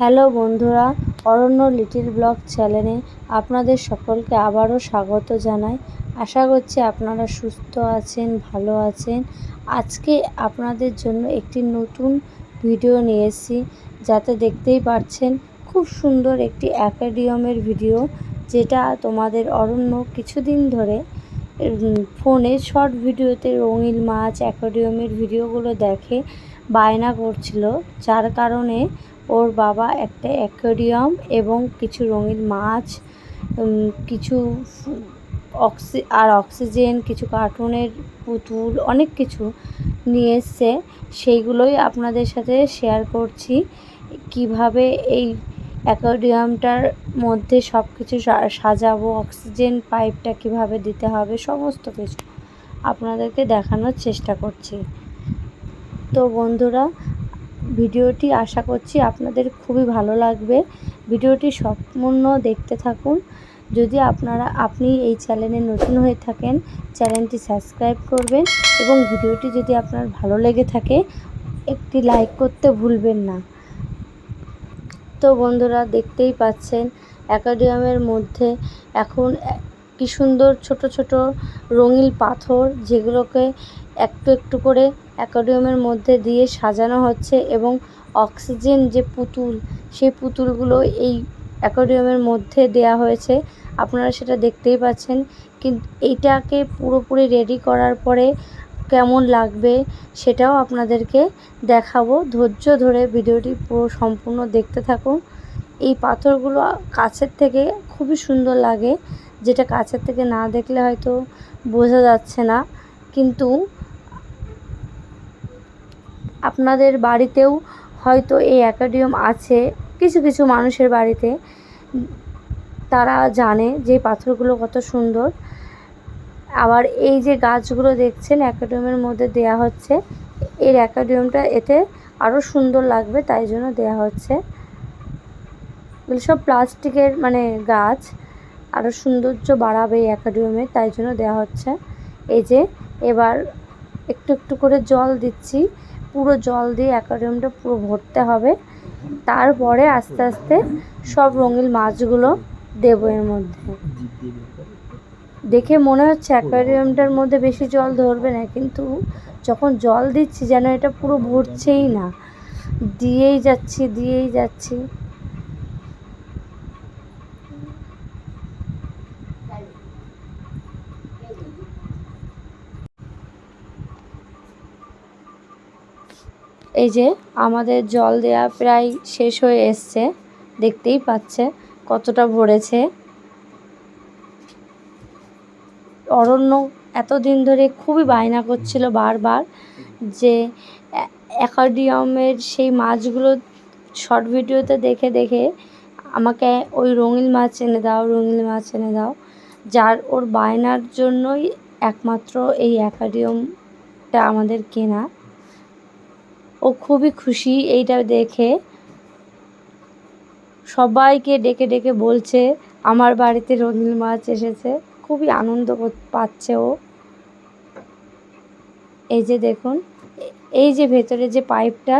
Hello বন্ধুরা, অরণ্য little blog চ্যানেলে আপনাদের সকলকে আবারও স্বাগত জানাই। আশা করছি আপনারা সুস্থ আছেন, ভালো আছেন। আজকে আপনাদের জন্য একটি নতুন ভিডিও নিয়ে যাতে দেখতেই পাচ্ছেন খুব সুন্দর একটি অ্যাকাডিয়ামের ভিডিও, যেটা তোমাদের অরণ্য কিছুদিন ধরে ফোনে শর্ট ভিডিওতে রঙিন মাছ, অ্যাকোয়ারিয়ামের ভিডিওগুলো দেখে বায়না করছিল, যার কারণে ওর বাবা একটা অ্যাকোয়ারিয়াম এবং কিছু রঙিন মাছ কিছু অক্সি, আর অক্সিজেন, কিছু কার্টুনের পুতুল, অনেক কিছু নিয়ে এসছে। সেইগুলোই আপনাদের সাথে শেয়ার করছি। কীভাবে এই অ্যাকোয়ারিয়ামটার মধ্যে সব কিছু সাজাবো, অক্সিজেন পাইপটা কীভাবে দিতে হবে, সমস্ত কিছু আপনাদেরকে দেখানোর চেষ্টা করছি। তো বন্ধুরা ভিডিওটি আশা করছি আপনাদের খুবই ভালো লাগবে। ভিডিওটি সম্পূর্ণ দেখতে থাকুন। যদি আপনারা, আপনি এই চ্যানেলে নতুন হয়ে থাকেন, চ্যানেলটি সাবস্ক্রাইব করবেন এবং ভিডিওটি যদি আপনার ভালো লেগে থাকে, একটি লাইক করতে ভুলবেন না। তো বন্ধুরা, দেখতেই পাচ্ছেন, অ্যাকোয়ারিয়ামের মধ্যে এখন কি সুন্দর ছোট ছোট রঙিন পাথর যেগুলোকে একটু একটু করে অ্যাকোয়ারিয়ামের মধ্যে দিয়ে সাজানো হচ্ছে এবং অক্সিজেন যে পুতুল, সেই পুতুলগুলো এই অ্যাকোয়ারিয়ামের মধ্যে দেয়া হয়েছে। আপনারা সেটা দেখতেই পাচ্ছেন। কিন্তু এইটাকে পুরোপুরি রেডি করার পরে কেমন লাগবে সেটাও আপনাদেরকে দেখাবো। ধৈর্য ধরে ভিডিওটি পুরো সম্পূর্ণ দেখতে থাকুন। এই পাথরগুলো কাছের থেকে খুবই সুন্দর লাগে। যেটা কাছের থেকে না দেখলে হয়তো বোঝা যাচ্ছে না। কিন্তু আপনাদের বাড়িতেও হয়তো এই অ্যাকোয়ারিয়াম আছে। কিছু কিছু মানুষের বাড়িতে। তারা জানে যে পাথরগুলো কত সুন্দর। আবার এই যে গাছগুলো দেখছেন অ্যাকোয়ারিয়ামের মধ্যে দেয়া হচ্ছে। এর অ্যাকোয়ারিয়ামটা এতে আরও সুন্দর লাগবে, তাই জন্য দেয়া হচ্ছে। এগুলো সব প্লাস্টিকের মানে গাছ। আরও সৌন্দর্য বাড়াবে এই অ্যাকোয়ারিয়ামে তাই জন্য দেওয়া হচ্ছে। এই যে, এবার একটু একটু করে জল দিচ্ছি। পুরো জল দিয়ে অ্যাকোয়ারিয়ামটা পুরো ভরতে হবে। তারপরে আস্তে আস্তে সব রঙিন মাছগুলো দেব এর মধ্যে। দেখে মনে হচ্ছে অ্যাকোয়ারিয়ামটার মধ্যে বেশি জল ধরবে না, কিন্তু যখন জল দিচ্ছি যেন এটা পুরো ভরছেই না। দিয়েই যাচ্ছি দিয়েই যাচ্ছি। এই যে আমাদের জল দেওয়া প্রায় শেষ হয়ে এসছে, দেখতেই পাচ্ছে কতটা ভরেছে। অরণ্য এতদিন ধরে খুবই বায়না করছিল বারবার যে অ্যা- অ্যাকোয়ারিয়ামের সেই মাছগুলো শর্ট ভিডিওতে দেখে দেখে আমাকে ওই রঙিন মাছ এনে দাও, রঙিন মাছ এনে দাও, যার ওর বায়নার জন্যই একমাত্র এই অ্যাকোয়ারিয়ামটা আমাদের কেনা। ও খুবই খুশি এইটা দেখে। সবাইকে ডেকে ডেকে বলছে, আমার বাড়িতে রঙিন মাছ এসেছে। খুবই আনন্দ পাচ্ছে ও। এই যে দেখুন, এই যে ভেতরে যে পাইপটা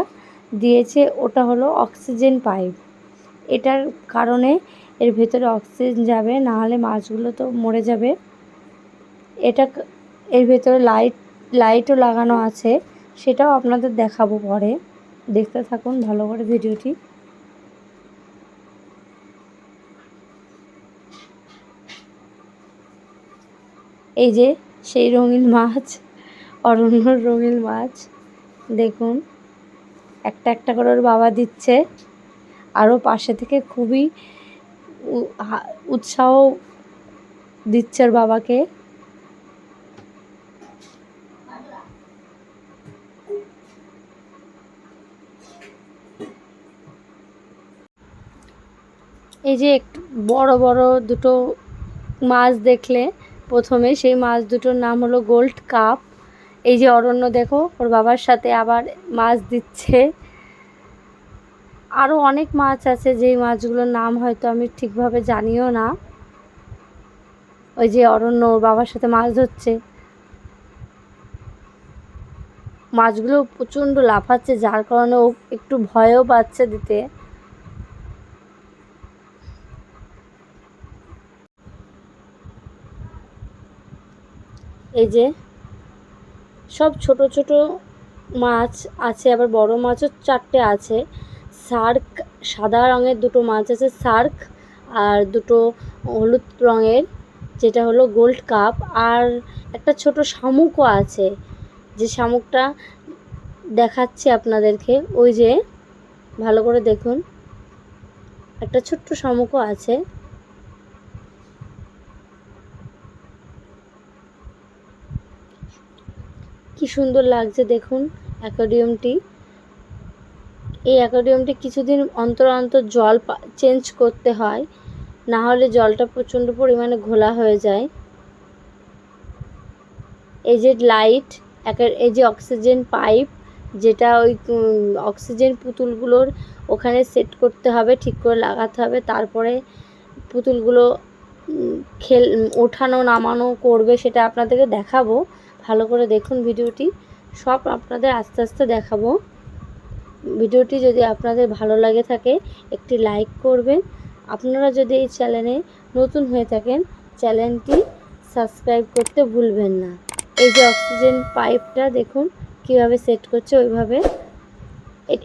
দিয়েছে, ওটা হলো অক্সিজেন পাইপ। এটার কারণে এর ভেতরে অক্সিজেন যাবে না হলে মাছগুলো তো মরে যাবে। এটা এর ভেতরে লাইট, লাইটও লাগানো আছে। সেটাও আপনাদের দেখাবো পরে। দেখতে থাকুন ভালো করে ভিডিওটি। এই যে সেই রঙিন মাছ, অরণ্যর রঙিন মাছ, দেখুন। একটা একটা করে ওর বাবা দিচ্ছে। আরও পাশে থেকে খুবই উৎসাহ দিচ্ছে ওর বাবাকে। এই যে একটু বড় বড় দুটো মাছ দেখলে প্রথমে, সেই মাছ দুটোর নাম হলো গোল্ড কাপ। এই যে অরণ্য দেখো, ওর বাবার সাথে আবার মাছ দিচ্ছে। আরও অনেক মাছ আছে, যেই মাছগুলোর নাম হয়তো আমি ঠিকভাবে জানিও না। ওই যে অরণ্য, ওর বাবার সাথে মাছ ধরছে। মাছগুলো প্রচণ্ড লাফাচ্ছে, যার কারণে ও একটু ভয়ও পাচ্ছে দিতে। এই যে, সব ছোট ছোট মাছ আছে, আবার বড় মাছও চারটে আছে। শার্ক সাদা রঙের দুটো মাছ আছে শার্ক আর দুটো হলুদ রঙের, যেটা হলো গোল্ড কাপ। আর একটা ছোট শামুকও আছে, যে শামুকটা দেখাচ্ছি আপনাদেরকে। ওই যে, ভালো করে দেখুন। একটা ছোট্ট শামুকও আছে। কি সুন্দর লাগছে দেখুন অ্যাকোয়ারিয়ামটি এই অ্যাকোয়ারিয়ামটি কিছুদিন অন্তর অন্তর জল চেঞ্জ করতে হয়, না হলে জলটা প্রচণ্ড পরিমাণে ঘোলা হয়ে যায়। এই যে লাইট এই যে অক্সিজেন পাইপ, যেটা ওই অক্সিজেন পুতুলগুলোর ওখানে সেট করতে হবে, ঠিক করে লাগাতে হবে, তারপরে পুতুলগুলো খেল ওঠানো, নামানো করবে, সেটা আপনাদেরকে দেখাবো। ভালো করে দেখুন ভিডিওটি। সব আপনাদের আস্তে আস্তে দেখাবো। ভিডিওটি যদি আপনাদের ভালো লাগে থাকে, একটি লাইক করবেন। আপনারা যদি এই চ্যানেলে নতুন হয়ে থাকেন, চ্যানেলটি সাবস্ক্রাইব করতে ভুলবেন না। এই যে অক্সিজেন পাইপটা দেখুন, কীভাবে সেট করছে ওইভাবে।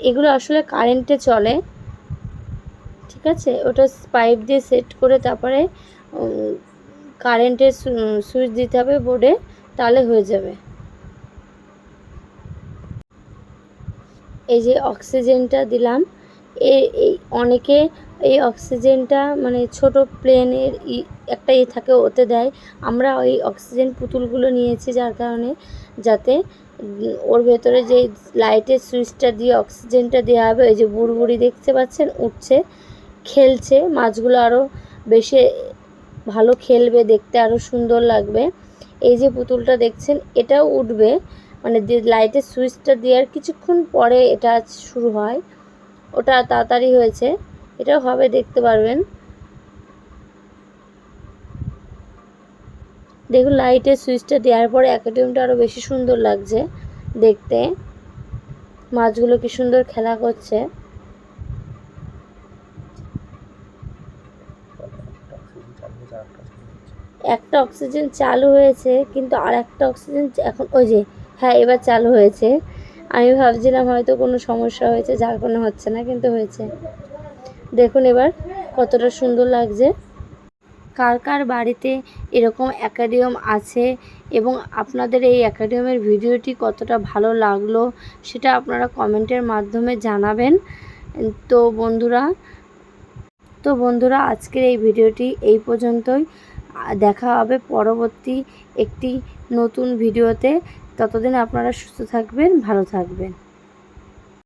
এগুলো আসলে কারেন্টে চলে। ঠিক আছে? ওটা পাইপ দিয়ে সেট করে তারপরে কারেন্টের সুইচ দিতে হবে বোর্ডে। তাহলে হয়ে যাবে। এই যে অক্সিজেনটা দিলাম এই অনেকে এই অক্সিজেনটা মানে ছোট প্লেনের একটা ই থাকে ওতে দেয়। আমরা ওই অক্সিজেন পুতুলগুলো নিয়েছি যার কারণে যাতে ওর ভেতরে যে লাইটের সুইচটা দিয়ে অক্সিজেনটা দেওয়া হবে, ওই যে বুড়বুড়ি দেখতে পাচ্ছেন, উঠছে, খেলছে, মাছগুলো আরও বেশি ভালো খেলবে, দেখতে আরও সুন্দর লাগবে। এই যে পুতুলটা দেখছেন, এটাও উঠবে। মানে লাইটের সুইচটা দেওয়ার কিছুক্ষণ পরে এটা শুরু হয়। ওটা তাড়াতাড়ি হয়েছে। এটাও হবে, দেখতে পারবেন। দেখুন, লাইটের সুইচটা দেওয়ার পরে অ্যাকোডিয়ামটা আরও বেশি সুন্দর লাগছে দেখতে। মাছগুলো কি সুন্দর খেলা করছে। একটা অক্সিজেন চালু হয়েছে, কিন্তু আর একটা অক্সিজেন এখন ওই যে হ্যাঁ এবার চালু হয়েছে। আমি ভাবছিলাম হয়তো কোনো সমস্যা হয়েছে, যার কোনো হচ্ছে না, কিন্তু হয়েছে। দেখুন এবার কতটা সুন্দর লাগছে। কার কার বাড়িতে এরকম অ্যাকাডিয়াম আছে এবং আপনাদের এই অ্যাকাডিয়ামের ভিডিওটি কতটা ভালো লাগল সেটা আপনারা কমেন্টের মাধ্যমে জানাবেন। তো বন্ধুরা তো বন্ধুরা, আজকের এই ভিডিওটি এই পর্যন্তই। দেখা হবে পরবর্তী একটি নতুন ভিডিওতে। ততদিন আপনারা সুস্থ থাকবেন ভালো থাকবেন।